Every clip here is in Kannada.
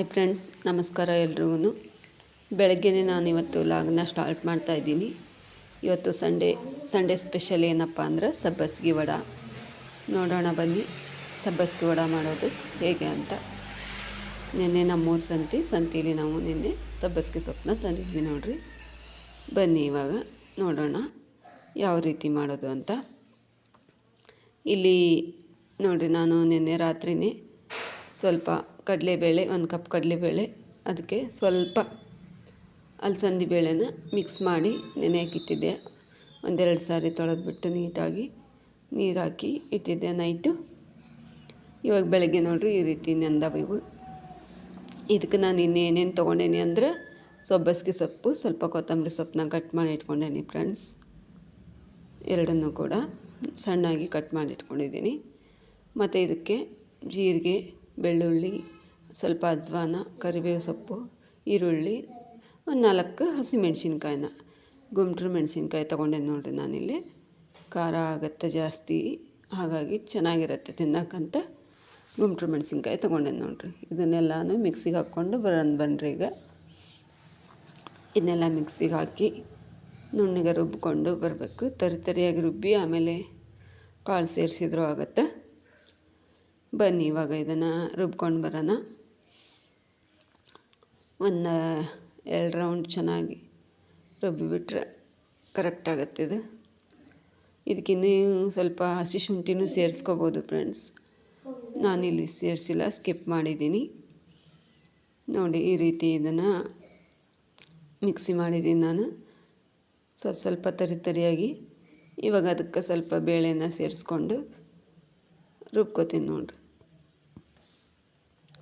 ಹಾಯ್ ಫ್ರೆಂಡ್ಸ್, ನಮಸ್ಕಾರ ಎಲ್ರಿಗೂ ಬೆಳಗ್ಗೆನೇ ನಾನು ಇವತ್ತು ಲಾಗ್ನ ಸ್ಟಾರ್ಟ್ ಮಾಡ್ತಾ ಇದ್ದೀನಿ. ಇವತ್ತು ಸಂಡೇ ಸಂಡೇ ಸ್ಪೆಷಲ್ ಏನಪ್ಪ ಅಂದ್ರೆ ಸಬ್ಬಸ್ಗಿ ವಡ. ನೋಡೋಣ ಬನ್ನಿ, ಸಬ್ಬಸ್ಗಿ ವಡ ಮಾಡೋದು ಹೇಗೆ ಅಂತ. ನಿನ್ನೆ ನಮ್ಮೂರು ಸಂತಿ, ಸಂತೀಲಿ ನಾವು ನಿನ್ನೆ ಸಬ್ಬಸ್ಗಿ ಸೊಪ್ಪನ್ನ ತಂದಿದ್ವಿ ನೋಡಿರಿ. ಬನ್ನಿ ಇವಾಗ ನೋಡೋಣ ಯಾವ ರೀತಿ ಮಾಡೋದು ಅಂತ. ಇಲ್ಲಿ ನೋಡಿರಿ, ನಾನು ನಿನ್ನೆ ರಾತ್ರಿನೇ ಸ್ವಲ್ಪ ಕಡಲೆಬೇಳೆ, ಒಂದು ಕಪ್ ಕಡಲೆಬೇಳೆ, ಅದಕ್ಕೆ ಸ್ವಲ್ಪ ಅಲಸಂದಿ ಬೇಳೆನ ಮಿಕ್ಸ್ ಮಾಡಿ ನೆನೆಯಕ್ಕಿಟ್ಟಿದ್ದೆ ಒಂದೆರಡು ಸಾರಿ ತೊಳೆದ್ಬಿಟ್ಟು ನೀಟಾಗಿ ನೀರು ಹಾಕಿ ಇಟ್ಟಿದ್ದೆ ನೈಟು. ಇವಾಗ ಬೆಳಗ್ಗೆ ನೋಡಿರಿ ಈ ರೀತಿ ನೆಂದವು ಇದಕ್ಕೆ ನಾನು ಇನ್ನೇನೇನು ತೊಗೊಂಡೇನಿ ಅಂದ್ರೆ ಸೊಬ್ಬಸ್ಗೆ ಸೊಪ್ಪು, ಸ್ವಲ್ಪ ಕೊತ್ತಂಬರಿ ಸೊಪ್ಪನ್ನ ಕಟ್ ಮಾಡಿ ಇಟ್ಕೊಂಡೇನಿ ಫ್ರೆಂಡ್ಸ್ ಎರಡನ್ನೂ ಕೂಡ ಸಣ್ಣಾಗಿ ಕಟ್ ಮಾಡಿ ಇಟ್ಕೊಂಡಿದ್ದೀನಿ. ಮತ್ತು ಇದಕ್ಕೆ ಜೀರಿಗೆ ಬೆಳ್ಳುಳ್ಳಿ, ಸ್ವಲ್ಪ ಅಜ್ವಾನ, ಕರಿಬೇವು ಸೊಪ್ಪು, ಈರುಳ್ಳಿ, ಒಂದು ನಾಲ್ಕು ಹಸಿಮೆಣ್ಸಿನ್ಕಾಯಿನ. ಗುಂಟ್ರು ಮೆಣಸಿನ್ಕಾಯಿ ತೊಗೊಂಡೆ ನೋಡಿರಿ ನಾನಿಲ್ಲಿ. ಖಾರ ಆಗುತ್ತೆ ಜಾಸ್ತಿ, ಹಾಗಾಗಿ ಚೆನ್ನಾಗಿರುತ್ತೆ ತಿನ್ನೋಕ್ಕಂತ ಗುಂಟ್ರು ಮೆಣಸಿನ್ಕಾಯಿ ತೊಗೊಂಡೆ ನೋಡಿರಿ. ಇದನ್ನೆಲ್ಲನೂ ಮಿಕ್ಸಿಗೆ ಹಾಕ್ಕೊಂಡು ಬರೋಣ ಬನ್ನಿರಿ ಈಗ. ಇದನ್ನೆಲ್ಲ ಮಿಕ್ಸಿಗೆ ಹಾಕಿ ನುಣ್ಣಗೆ ರುಬ್ಬಿಕೊಂಡು ಬರಬೇಕು. ತರಿ ತರಿಯಾಗಿ ರುಬ್ಬಿ ಆಮೇಲೆ ಕಾಳು ಸೇರಿಸಿದ್ರೂ ಆಗುತ್ತೆ. ಬನ್ನಿ, ಇವಾಗ ಇದನ್ನು ರುಬ್ಕೊಂಡು ಬರೋಣ. ಒಂದು, ಎರಡು ರೌಂಡ್ ಚೆನ್ನಾಗಿ ರುಬ್ಬಿಬಿಟ್ರೆ ಕರೆಕ್ಟ್ ಆಗುತ್ತೆ ಇದು. ಇದಕ್ಕಿನ್ನೂ ಸ್ವಲ್ಪ ಹಸಿ ಶುಂಠಿನೂ ಸೇರಿಸ್ಕೋಬೋದು ಫ್ರೆಂಡ್ಸ್ ನಾನಿಲ್ಲಿ ಸೇರಿಸಿಲ್ಲ ಸ್ಕಿಪ್ ಮಾಡಿದ್ದೀನಿ. ನೋಡಿ, ಈ ರೀತಿ ಇದನ್ನು ಮಿಕ್ಸಿ ಮಾಡಿದ್ದೀನಿ ನಾನು. ಸ್ವಲ್ಪ ಸ್ವಲ್ಪ ತರಿ ತರಿಯಾಗಿ, ಇವಾಗ ಅದಕ್ಕೆ ಸ್ವಲ್ಪ ಬೇಳೆನ ಸೇರಿಸ್ಕೊಂಡು ರುಬ್ಕೋತೀನಿ ನೋಡಿರಿ.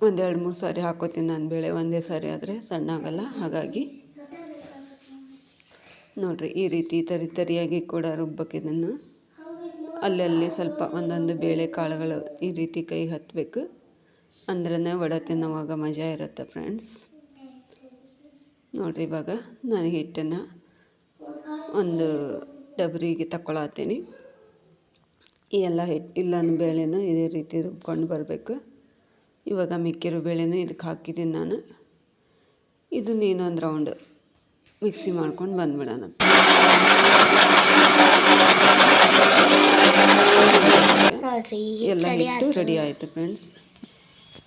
ಒಂದೆರಡು ಮೂರು ಸಾರಿ ಹಾಕೋತೀನಿ ನಾನು ಬೇಳೆ, ಒಂದೇ ಸಾರಿ ಆದರೆ ಸಣ್ಣ ಆಗೋಲ್ಲ ಹಾಗಾಗಿ. ನೋಡಿರಿ, ಈ ರೀತಿ ತರಿ ತರಿಯಾಗಿ ಕೂಡ ರುಬ್ಬಕ್ಕೆ ಇದನ್ನು. ಅಲ್ಲಲ್ಲಿ ಸ್ವಲ್ಪ ಒಂದೊಂದು ಬೇಳೆ ಕಾಳುಗಳು ಈ ರೀತಿ ಕೈ ಹತ್ತಬೇಕು ಅಂದ್ರೆ ವಡೆ ತಿನ್ನೋವಾಗ ಮಜಾ ಇರುತ್ತೆ ಫ್ರೆಂಡ್ಸ್. ನೋಡಿರಿ, ಇವಾಗ ನಾನು ಹಿಟ್ಟನ್ನು ಒಂದು ಡಬರಿಗೆ ತಗೊಳತ್ತೀನಿ ಈ ಎಲ್ಲ ಹಿಟ್ಟು ಇಲ್ಲನ ಬೇಳೆನ ಇದೇ ರೀತಿ ರುಬ್ಕೊಂಡು ಬರಬೇಕು. ಇವಾಗ ಮಿಕ್ಕಿರೋ ಬೇಳೆನೂ ಇದಕ್ಕೆ ಹಾಕಿದ್ದೀನಿ ನಾನು. ಇದನ್ನ ಇನ್ನೊಂದು ರೌಂಡ್ ಮಿಕ್ಸಿ ಮಾಡ್ಕೊಂಡು ಬಂದ್ಬಿಡೋಣ. ಎಲ್ಲ ಇಟ್ಟು ರೆಡಿ ಆಯಿತು. ಫ್ರೆಂಡ್ಸ್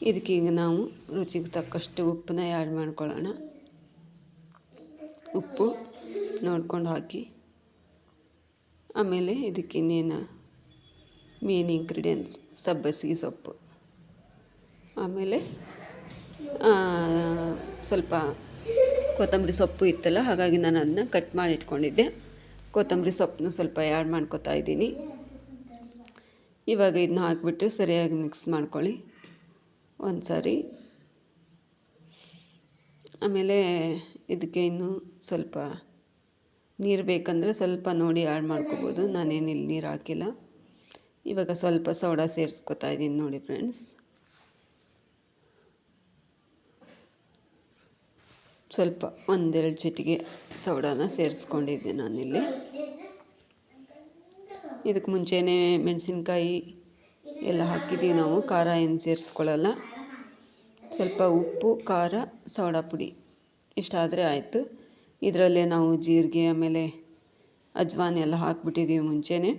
ಇದಕ್ಕೀಗ ನಾವು ರುಚಿಗೆ ತಕ್ಕಷ್ಟು ಉಪ್ಪನ್ನ ಆ್ಯಡ್ ಮಾಡ್ಕೊಳ್ಳೋಣ. ಉಪ್ಪು ನೋಡ್ಕೊಂಡು ಹಾಕಿ. ಆಮೇಲೆ ಇದಕ್ಕೆ ಇನ್ನೇನು ಮೇನ್ ಇಂಗ್ರೀಡಿಯೆಂಟ್ಸ್ ಸಬ್ಬಸಿಗೆ ಸೊಪ್ಪು. ಆಮೇಲೆ ಸ್ವಲ್ಪ ಕೊತ್ತಂಬರಿ ಸೊಪ್ಪು ಇತ್ತಲ್ಲ, ಹಾಗಾಗಿ ನಾನು ಅದನ್ನ ಕಟ್ ಮಾಡಿ ಇಟ್ಕೊಂಡಿದ್ದೆ. ಕೊತ್ತಂಬರಿ ಸೊಪ್ಪನ್ನ ಸ್ವಲ್ಪ ಆ್ಯಡ್ ಮಾಡ್ಕೊತಾ ಇದ್ದೀನಿ. ಇವಾಗ ಇದನ್ನ ಹಾಕಿಬಿಟ್ಟು ಸರಿಯಾಗಿ ಮಿಕ್ಸ್ ಮಾಡ್ಕೊಳ್ಳಿ. ಒಂದು ಸಾರಿ ಆಮೇಲೆ ಇದಕ್ಕೆ ಇನ್ನೂ ಸ್ವಲ್ಪ ನೀರು ಬೇಕಂದರೆ ಸ್ವಲ್ಪ ನೋಡಿ ಆ್ಯಡ್ ಮಾಡ್ಕೋಬೋದು. ನಾನೇನಿಲ್ಲಿ ನೀರು ಹಾಕಿಲ್ಲ. ಇವಾಗ ಸ್ವಲ್ಪ ಸೋಡಾ ಸೇರಿಸ್ಕೊತಾ ಇದ್ದೀನಿ ನೋಡಿ ಫ್ರೆಂಡ್ಸ್ ಸ್ವಲ್ಪ ಒಂದೆರಡು ಚಿಟಿಗೆ ಸೋಡಾನ ಸೇರಿಸ್ಕೊಂಡಿದ್ದೆ ನಾನಿಲ್ಲಿ. ಇದಕ್ಕೆ ಮುಂಚೆನೇ ಮೆಣಸಿನ್ಕಾಯಿ ಎಲ್ಲ ಹಾಕಿದ್ದೀವಿ ನಾವು, ಖಾರ ಏನು ಸೇರಿಸ್ಕೊಳ್ಳಲ್ಲ. ಸ್ವಲ್ಪ ಉಪ್ಪು, ಖಾರ, ಸೋಡಾ ಪುಡಿ ಇಷ್ಟಾದರೆ ಆಯಿತು. ಇದರಲ್ಲೇ ನಾವು ಜೀರಿಗೆ ಆಮೇಲೆ ಅಜ್ವಾನ್ ಎಲ್ಲ ಹಾಕ್ಬಿಟ್ಟಿದ್ದೀವಿ ಮುಂಚೆನೇ.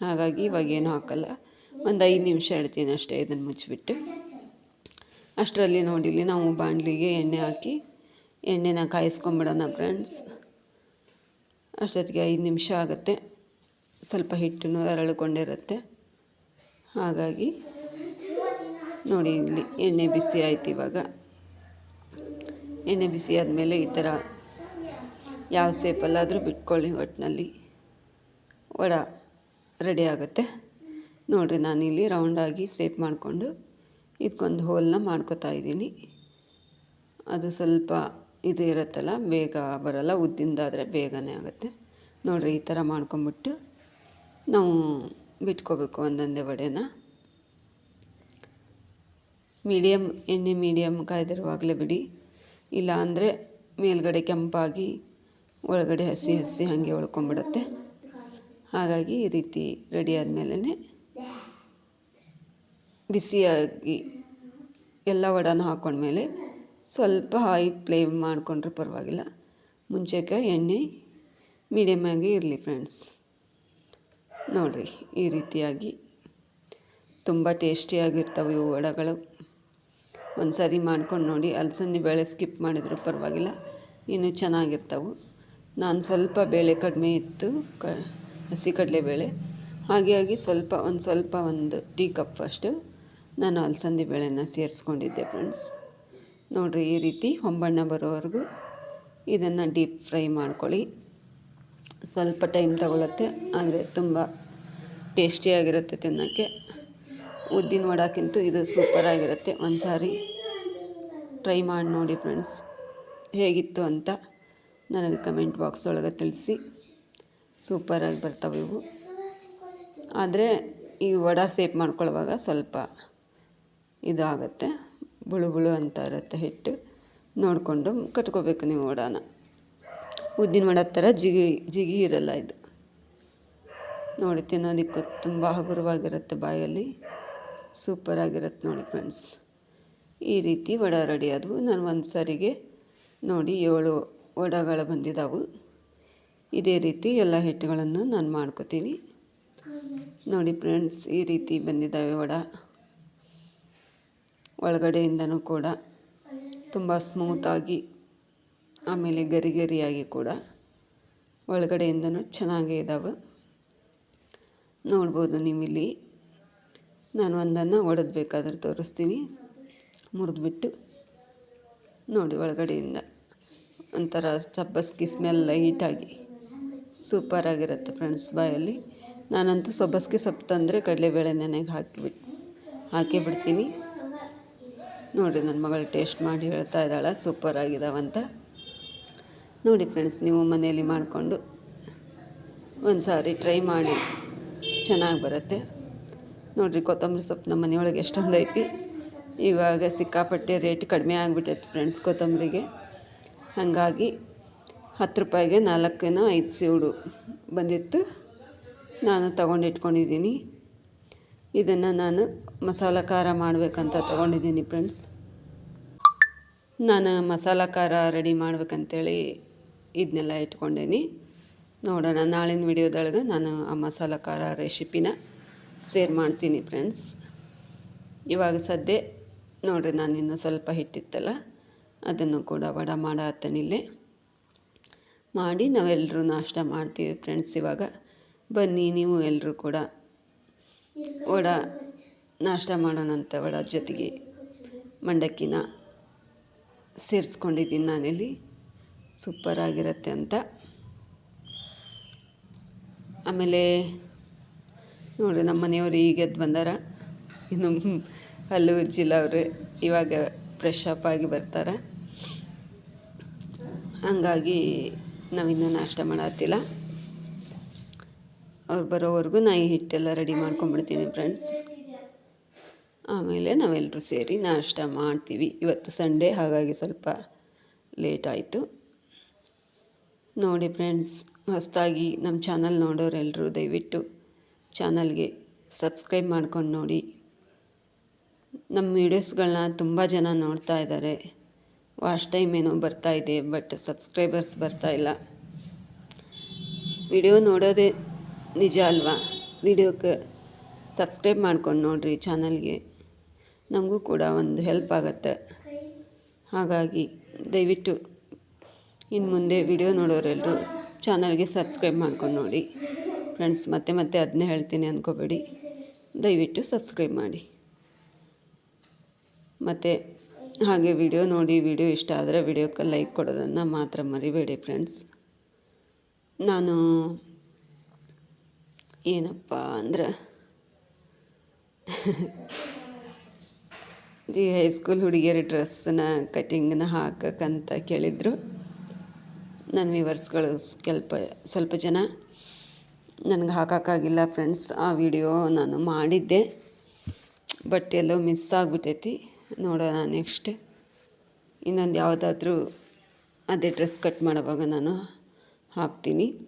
ಹಾಗಾಗಿ ಇವಾಗೇನು ಹಾಕಲ್ಲ. ಒಂದು ಐದು ನಿಮಿಷ ಇಡ್ತೀನಿ ಅಷ್ಟೇ, ಇದನ್ನು ಮುಚ್ಚಿಬಿಟ್ಟು. ಅಷ್ಟರಲ್ಲಿ ನೋಡಿಲಿ ನಾವು ಬಾಣಲಿಗೆ ಎಣ್ಣೆ ಹಾಕಿ ಎಣ್ಣೆನ ಕಾಯಿಸ್ಕೊಂಬಿಡೋಣ ಫ್ರೆಂಡ್ಸ್. ಅಷ್ಟೊತ್ತಿಗೆ ಐದು ನಿಮಿಷ ಆಗುತ್ತೆ. ಸ್ವಲ್ಪ ಹಿಟ್ಟು ಅರಳಿಕೊಂಡಿರುತ್ತೆ. ಹಾಗಾಗಿ ನೋಡಿ ಇಲ್ಲಿ ಎಣ್ಣೆ ಬಿಸಿ ಆಯ್ತು ಇವಾಗ. ಎಣ್ಣೆ ಬಿಸಿ ಆದಮೇಲೆ ಈ ಥರ ಯಾವ ಸೇಪಲ್ಲಾದರೂ ಬಿಟ್ಕೊಳ್ಳಿ ಒಟ್ಟಿನಲ್ಲಿ ವಡ ರೆಡಿ ಆಗುತ್ತೆ. ನೋಡಿರಿ ನಾನಿಲ್ಲಿ ರೌಂಡಾಗಿ ಸೇಪ್ ಮಾಡಿಕೊಂಡು ಇದಕ್ಕೊಂದು ಹೋಲನ್ನ ಮಾಡ್ಕೋತಾ ಇದ್ದೀನಿ. ಅದು ಸ್ವಲ್ಪ ಇದು ಇರುತ್ತಲ್ಲ, ಬೇಗ ಬರೋಲ್ಲ ಉದ್ದಿಂದಾದರೆ ಬೇಗನೆ ಆಗುತ್ತೆ. ನೋಡಿರಿ, ಈ ಥರ ಮಾಡ್ಕೊಂಬಿಟ್ಟು ನಾವು ಬಿಟ್ಕೋಬೇಕು ಒಂದೊಂದೇ ವಡೆನ. ಮೀಡಿಯಮ್ ಎಣ್ಣೆ ಮೀಡಿಯಮ್ ಕಾಯ್ದಿರುವಾಗಲೇ ಬಿಡಿ. ಇಲ್ಲ ಅಂದರೆ ಮೇಲ್ಗಡೆ ಕೆಂಪಾಗಿ, ಒಳಗಡೆ ಹಸಿ ಹಸಿ ಹಾಗೆ ಉಳ್ಕೊಂಬಿಡುತ್ತೆ ಹಾಗಾಗಿ ಈ ರೀತಿ ರೆಡಿ ಆದಮೇಲೆ ಬಿಸಿಯಾಗಿ ಎಲ್ಲ ವಡಾನ ಹಾಕ್ಕೊಂಡ್ಮೇಲೆ ಸ್ವಲ್ಪ ಹೈ ಫ್ಲೇಮ್ ಮಾಡಿಕೊಂಡ್ರೆ ಪರವಾಗಿಲ್ಲ. ಮುಂಚೆಗೆ ಎಣ್ಣೆ ಮೀಡಿಯಮ್ ಆಗಿ ಇರಲಿ ಫ್ರೆಂಡ್ಸ್ ನೋಡಿರಿ, ಈ ರೀತಿಯಾಗಿ ತುಂಬ ಟೇಸ್ಟಿಯಾಗಿರ್ತವೆ ಇವು ವಡೆಗಳು. ಒಂದು ಸಾರಿ ಮಾಡ್ಕೊಂಡು ನೋಡಿ, ಅಲಸಂದಿ ಬೇಳೆ ಸ್ಕಿಪ್ ಮಾಡಿದರೂ ಪರವಾಗಿಲ್ಲ, ಇನ್ನೂ ಚೆನ್ನಾಗಿರ್ತವೆ. ನಾನು ಸ್ವಲ್ಪ ಬೇಳೆ ಕಡಿಮೆ ಇತ್ತು, ಕ, ಹಸಿ ಕಡಲೆಬೇಳೆ. ಹಾಗೆ ಆಗಿ ಸ್ವಲ್ಪ, ಒಂದು ಸ್ವಲ್ಪ ಒಂದು ಟೀ ಕಪ್ ಅಷ್ಟು ನಾನು ಅಲಸಂದಿ ಬೇಳೆನ ಸೇರಿಸ್ಕೊಂಡಿದ್ದೆ ಫ್ರೆಂಡ್ಸ್ ನೋಡಿರಿ ಈ ರೀತಿ ಹೊಂಬಣ್ಣ ಬರೋವರೆಗೂ ಇದನ್ನು ಡೀಪ್ ಫ್ರೈ ಮಾಡ್ಕೊಳ್ಳಿ. ಸ್ವಲ್ಪ ಟೈಮ್ ತಗೊಳುತ್ತೆ, ಆದರೆ ತುಂಬ ಟೇಸ್ಟಿಯಾಗಿರುತ್ತೆ ತಿನ್ನೋಕ್ಕೆ. ಉದ್ದಿನ ವಡಕ್ಕಿಂತ ಇದು ಸೂಪರಾಗಿರುತ್ತೆ ಒಂದು ಸಾರಿ ಟ್ರೈ ಮಾಡಿ ನೋಡಿ ಫ್ರೆಂಡ್ಸ್, ಹೇಗಿತ್ತು ಅಂತ ನನಗೆ ಕಮೆಂಟ್ ಬಾಕ್ಸ್ ಒಳಗೆ ತಿಳಿಸಿ ಸೂಪರಾಗಿ ಬರ್ತವೆ ಇವು. ಆದರೆ ಈ ವಡೆ ಸೇಪ್ ಮಾಡ್ಕೊಳ್ಳುವಾಗ ಸ್ವಲ್ಪ ಇದು ಆಗುತ್ತೆ ಬುಳು ಬುಳು ಅಂತ ಇರುತ್ತೆ ಹಿಟ್ಟು. ನೋಡಿಕೊಂಡು ಕಟ್ಕೋಬೇಕು ನೀವು ವಡಾನ. ಉದ್ದಿನ ವಡ ಥರ ಜಿಗಿ ಜಿಗಿ ಇರಲ್ಲ ಇದು. ನೋಡಿ, ತಿನ್ನೋದಕ್ಕೂ ತುಂಬ ಹಗುರವಾಗಿರುತ್ತೆ ಬಾಯಲ್ಲಿ. ಸೂಪರಾಗಿರುತ್ತೆ ನೋಡಿ ಫ್ರೆಂಡ್ಸ್. ಈ ರೀತಿ ವಡ ರೆಡಿ ಆದವು. ನಾನು ಒಂದು ಸಾರಿಗೆ ನೋಡಿ ಏಳು ವಡಗಳು ಬಂದಿದ್ದಾವೆ ಇದೇ ರೀತಿ ಎಲ್ಲ ಹಿಟ್ಟುಗಳನ್ನು ನಾನು ಮಾಡ್ಕೋತೀನಿ. ನೋಡಿ ಫ್ರೆಂಡ್ಸ್, ಈ ರೀತಿ ಬಂದಿದ್ದಾವೆ ವಡೆ. ಒಳಗಡೆಯಿಂದನೂ ಕೂಡ ತುಂಬ ಸ್ಮೂತಾಗಿ ಆಮೇಲೆ ಗರಿ ಗರಿಯಾಗಿ ಕೂಡ ಒಳಗಡೆಯಿಂದನೂ ಚೆನ್ನಾಗೇ ಇದ್ದಾವೆ ನೋಡ್ಬೋದು ನೀವು ಇಲ್ಲಿ ನಾನು ಒಂದನ್ನು ಒಡೆದು ಬೇಕಾದ್ರೆ ತೋರಿಸ್ತೀನಿ. ಮುರಿದ್ಬಿಟ್ಟು ನೋಡಿ ಒಳಗಡೆಯಿಂದ. ಒಂಥರ ಸಬ್ಬಸ್ಗಿ ಸ್ಮೆಲ್ ಲೈಟಾಗಿ ಸೂಪರಾಗಿರುತ್ತೆ ಫ್ರೆಂಡ್ಸ್ ಬಾಯಲ್ಲಿ. ನಾನಂತೂ ಸಬ್ಬಸ್ಗೆ ಸೊಪ್ಪು ತಂದರೆ ಕಡಲೆಬೇಳೆ ನೆನೆಗೆ ಹಾಕಿಬಿಟ್ಟು ಹಾಕಿ ಬಿಡ್ತೀನಿ. ನೋಡಿರಿ ನನ್ನ ಮಗಳು ಟೇಸ್ಟ್ ಮಾಡಿ ಹೇಳ್ತಾ ಇದ್ದಾಳೆ ಸೂಪರಾಗಿದ್ದಾವಂತ ನೋಡಿ ಫ್ರೆಂಡ್ಸ್ ನೀವು ಮನೆಯಲ್ಲಿ ಮಾಡಿಕೊಂಡು ಒಂದು ಸಾರಿ ಟ್ರೈ ಮಾಡಿ, ಚೆನ್ನಾಗಿ ಬರುತ್ತೆ. ನೋಡಿರಿ, ಕೊತ್ತಂಬರಿ ಸೊಪ್ಪು ನಮ್ಮ ಮನೆಯೊಳಗೆ ಎಷ್ಟೊಂದು ಐತಿ. ಇವಾಗ ಸಿಕ್ಕಾಪಟ್ಟೆ ರೇಟ್ ಕಡಿಮೆ ಆಗಿಬಿಟ್ಟೈತೆ ಫ್ರೆಂಡ್ಸ್ ಕೊತ್ತಂಬರಿಗೆ. ಹಾಗಾಗಿ ಹತ್ತು ರೂಪಾಯಿಗೆ ನಾಲ್ಕೇನೋ ಐದು ಸೀಡು ಬಂದಿತ್ತು. ನಾನು ತಗೊಂಡು ಇಟ್ಕೊಂಡಿದ್ದೀನಿ. ಇದನ್ನು ನಾನು ಮಸಾಲ ಖಾರ ಮಾಡಬೇಕಂತ ತೊಗೊಂಡಿದ್ದೀನಿ ಫ್ರೆಂಡ್ಸ್ ನಾನು ಮಸಾಲ ಖಾರ ರೆಡಿ ಮಾಡ್ಬೇಕಂತೇಳಿ ಇದನ್ನೆಲ್ಲ ಇಟ್ಕೊಂಡೇನಿ. ನೋಡೋಣ, ನಾಳಿನ ವಿಡಿಯೋದೊಳಗೆ ನಾನು ಆ ಮಸಾಲ ಖಾರ ರೆಸಿಪಿನ ಸೇರ್ ಮಾಡ್ತೀನಿ ಫ್ರೆಂಡ್ಸ್ ಇವಾಗ ಸದ್ಯ ನೋಡಿರಿ, ನಾನು ಇನ್ನೂ ಸ್ವಲ್ಪ ಹಿಟ್ಟಿತ್ತಲ್ಲ, ಅದನ್ನು ಕೂಡ ವಡ ಮಾಡತ್ತನಿಲ್ಲೇ ಮಾಡಿ ನಾವೆಲ್ಲರೂ ನಾಷ್ಟ ಮಾಡ್ತೀವಿ ಫ್ರೆಂಡ್ಸ್ ಇವಾಗ. ಬನ್ನಿ, ನೀವು ಎಲ್ಲರೂ ಕೂಡ ವಡ ನಾಷ್ಟ ಮಾಡೋಣಂತ ವಡ ಜೊತೆಗೆ ಮಂಡಕ್ಕಿನ ಸೇರಿಸ್ಕೊಂಡಿದ್ದೀನಿ ನಾನಿಲ್ಲಿ. ಸೂಪರಾಗಿರುತ್ತೆ ಅಂತ. ಆಮೇಲೆ ನೋಡಿ ನಮ್ಮ ಮನೆಯವರು ಈಗ ಎದ್ದು ಬಂದಾರ. ಇನ್ನು ಹಲ್ಲು ಉಜ್ಜಿಲ್ಲ ಇವಾಗ ಫ್ರೆಶ್ ಅಪ್ ಆಗಿ ಬರ್ತಾರೆ. ಹಂಗಾಗಿ ನಾವಿನ್ನೂ ನಾಷ್ಟ ಮಾಡತ್ತಿಲ್ಲ. ಅವ್ರು ಬರೋವರೆಗೂ ನಾ ಈ ಹಿಟ್ಟೆಲ್ಲ ರೆಡಿ ಮಾಡ್ಕೊಂಡ್ಬಿಡ್ತೀನಿ ಫ್ರೆಂಡ್ಸ್ ಆಮೇಲೆ ನಾವೆಲ್ಲರೂ ಸೇರಿ ನಾಷ್ಟ ಮಾಡ್ತೀವಿ. ಇವತ್ತು ಸಂಡೇ, ಹಾಗಾಗಿ ಸ್ವಲ್ಪ ಲೇಟ್ ಆಯಿತು. ನೋಡಿ ಫ್ರೆಂಡ್ಸ್ ಹೊಸದಾಗಿ ನಮ್ಮ ಚಾನಲ್ ನೋಡೋರೆಲ್ಲರೂ ದಯವಿಟ್ಟು ಚಾನಲ್ಗೆ ಸಬ್ಸ್ಕ್ರೈಬ್ ಮಾಡ್ಕೊಂಡು ನೋಡಿ. ನಮ್ಮ ವೀಡಿಯೋಸ್ಗಳನ್ನ ತುಂಬ ಜನ ನೋಡ್ತಾ ಇದ್ದಾರೆ ವಾಶ್ ಟೈಮ್ ಏನೋ ಬರ್ತಾ ಇದೆ ಬಟ್ ಸಬ್ಸ್ಕ್ರೈಬರ್ಸ್ ಬರ್ತಾ ಇಲ್ಲ. ವಿಡಿಯೋ ನೋಡೋದೇ ನಿಜ ಅಲ್ವಾ? ವಿಡಿಯೋಕ್ಕೆ ಸಬ್ಸ್ಕ್ರೈಬ್ ಮಾಡ್ಕೊಂಡು ನೋಡಿರಿ ಚಾನಲ್ಗೆ. ನಮಗೂ ಕೂಡ ಒಂದು ಹೆಲ್ಪ್ ಆಗುತ್ತೆ. ಹಾಗಾಗಿ ದಯವಿಟ್ಟು ಇನ್ನು ಮುಂದೆ ವಿಡಿಯೋ ನೋಡೋರೆಲ್ಲರೂ ಚಾನಲ್ಗೆ ಸಬ್ಸ್ಕ್ರೈಬ್ ಮಾಡ್ಕೊಂಡು ನೋಡಿ. ಫ್ರೆಂಡ್ಸ್, ಮತ್ತೆ ಮತ್ತೆ ಅದನ್ನೇ ಹೇಳ್ತೀನಿ ಅಂದ್ಕೋಬೇಡಿ ದಯವಿಟ್ಟು ಸಬ್ಸ್ಕ್ರೈಬ್ ಮಾಡಿ. ಮತ್ತು ಹಾಗೆ ವಿಡಿಯೋ ನೋಡಿ, ವಿಡಿಯೋ ಇಷ್ಟ ಆದರೆ ವಿಡಿಯೋಕ್ಕೆ ಲೈಕ್ ಕೊಡೋದನ್ನು ಮಾತ್ರ ಮರಿಬೇಡಿ ಫ್ರೆಂಡ್ಸ್. ನಾನು ಏನಪ್ಪ ಅಂದ್ರೆ? ಈ ಹೈಸ್ಕೂಲ್ ಹುಡುಗಿಯರ ಡ್ರೆಸ್ಸನ್ನ ಕಟಿಂಗನ್ನ ಹಾಕಕ್ಕಂತ ಕೇಳಿದರು. ನನ್ನ ವಿವರ್ಸ್ಗಳು ಸ್ವಲ್ಪ ಸ್ವಲ್ಪ ಜನ. ನನಗೆ ಹಾಕೋಕ್ಕಾಗಿಲ್ಲ ಫ್ರೆಂಡ್ಸ್, ಆ ವಿಡಿಯೋ ನಾನು ಮಾಡಿದ್ದೆ. ಬಟ್ ಎಲ್ಲೋ ಮಿಸ್ ಆಗಿಬಿಟ್ಟೈತಿ ನೋಡೋಣ ನೆಕ್ಸ್ಟ್. ಇನ್ನೊಂದು ಯಾವುದಾದ್ರೂ ಅದೇ ಡ್ರೆಸ್ ಕಟ್ ಮಾಡೋವಾಗ ನಾನು ಹಾಕ್ತೀನಿ.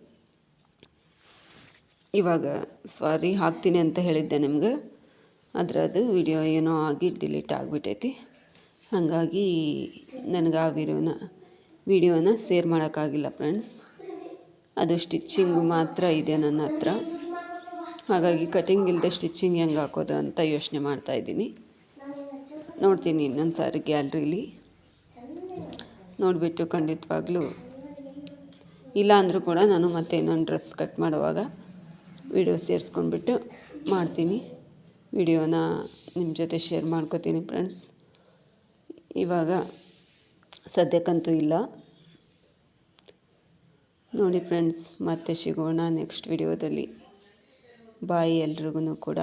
ಇವಾಗ ಸಾರಿ ಹಾಕ್ತೀನಿ ಅಂತ ಹೇಳಿದ್ದೆ ನಿಮ್ಗೆ. ಆದರೆ ಅದು ವಿಡಿಯೋ ಏನೋ ಆಗಿ ಡಿಲೀಟ್ ಆಗಿಬಿಟ್ಟೈತಿ ಹಾಗಾಗಿ ನನಗೆ ಆ ವಿಡಿಯೋನ ವಿಡಿಯೋನ ಸೇರ್ ಮಾಡೋಕ್ಕಾಗಿಲ್ಲ ಫ್ರೆಂಡ್ಸ್ ಅದು ಸ್ಟಿಚ್ಚಿಂಗ್ ಮಾತ್ರ ಇದೆ ನನ್ನ ಹತ್ರ. ಹಾಗಾಗಿ ಕಟಿಂಗ್ ಇಲ್ಲದೆ ಸ್ಟಿಚ್ಚಿಂಗ್ ಹೆಂಗೆ ಹಾಕೋದು ಅಂತ ಯೋಚನೆ ಮಾಡ್ತಾಯಿದ್ದೀನಿ ನೋಡ್ತೀನಿ ಇನ್ನೊಂದು ಸಾರಿ ಗ್ಯಾಲ್ರಿಲಿ ನೋಡಿಬಿಟ್ಟು ಖಂಡಿತವಾಗ್ಲೂ. ಇಲ್ಲ ಅಂದರೂ ಕೂಡ ನಾನು ಮತ್ತೆ ಇನ್ನೊಂದು ಡ್ರೆಸ್ ಕಟ್ ಮಾಡುವಾಗ ವಿಡಿಯೋ ಸೇರಿಸ್ಕೊಂಡ್ಬಿಟ್ಟು ಮಾಡ್ತೀನಿ. ವಿಡಿಯೋನ ನಿಮ್ಮ ಜೊತೆ ಶೇರ್ ಮಾಡ್ಕೋತೀನಿ ಫ್ರೆಂಡ್ಸ್ ಇವಾಗ ಸದ್ಯಕ್ಕಂತೂ ಇಲ್ಲ. ನೋಡಿ ಫ್ರೆಂಡ್ಸ್ ಮತ್ತೆ ಸಿಗೋಣ ನೆಕ್ಸ್ಟ್ ವಿಡಿಯೋದಲ್ಲಿ. ಬಾಯಿ ಎಲ್ರಿಗೂ ಕೂಡ.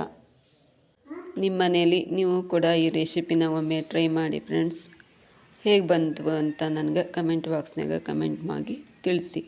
ನಿಮ್ಮ ಮನೇಲಿ ನೀವು ಕೂಡ ಈ ರೆಸಿಪಿನ ಒಮ್ಮೆ ಟ್ರೈ ಮಾಡಿ ಫ್ರೆಂಡ್ಸ್ ಹೇಗೆ ಬಂತು ಅಂತ ನನಗೆ ಕಮೆಂಟ್ ಬಾಕ್ಸ್ನಾಗ ಕಮೆಂಟ್ ಮಾಡಿ ತಿಳಿಸಿ.